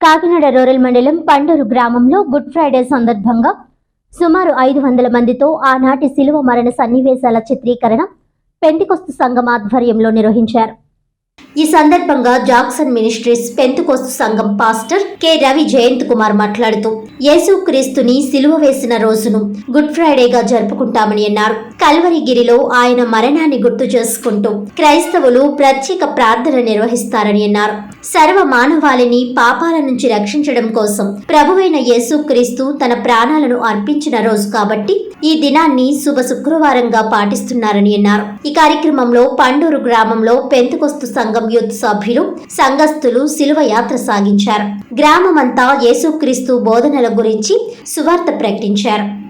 Kakinada rural మండలం పండూరు గ్రామంలో good Friday సందర్భంగా సుమారు ఐదు వందల మందితో ఆనాటి శిలువ మరణ సన్నివేశాల చిత్రీకరణ పెంటికొస్తు సంఘం ఆధ్వర్యంలో నిర్వహించారు. ఈ సందర్భంగా జాక్సన్ మినిస్ట్రీస్ పెంతుకోస్తు సంఘం పాస్టర్ కె. రవి జయంత్ కుమార్ మాట్లాడుతూ యేసుక్రీస్తుని సిలువ వేసిన రోజును గుడ్ ఫ్రైడేగా జరుపుకుంటామని అన్నారు. కల్వరిగిరిలో ఆయన మరణాన్ని గుర్తు చేసుకుంటూ క్రైస్తవులు ప్రత్యేక ప్రార్థన నిర్వహిస్తారని అన్నారు. సర్వ మానవాళిని పాపాల నుంచి రక్షించడం కోసం ప్రభువైన యేసుక్రీస్తు తన ప్రాణాలను అర్పించిన రోజు కాబట్టి ఈ దినాన్ని శుభ శుక్రవారంగా పాటిస్తున్నారని అన్నారు. ఈ కార్యక్రమంలో పండూరు గ్రామంలో పెంతుకొస్తు సంఘం యూత్ సభ్యులు సంఘస్థులు శిలువ యాత్ర సాగించారు. గ్రామమంతా యేసుక్రీస్తు బోధనల గురించి సువార్త ప్రకటించారు.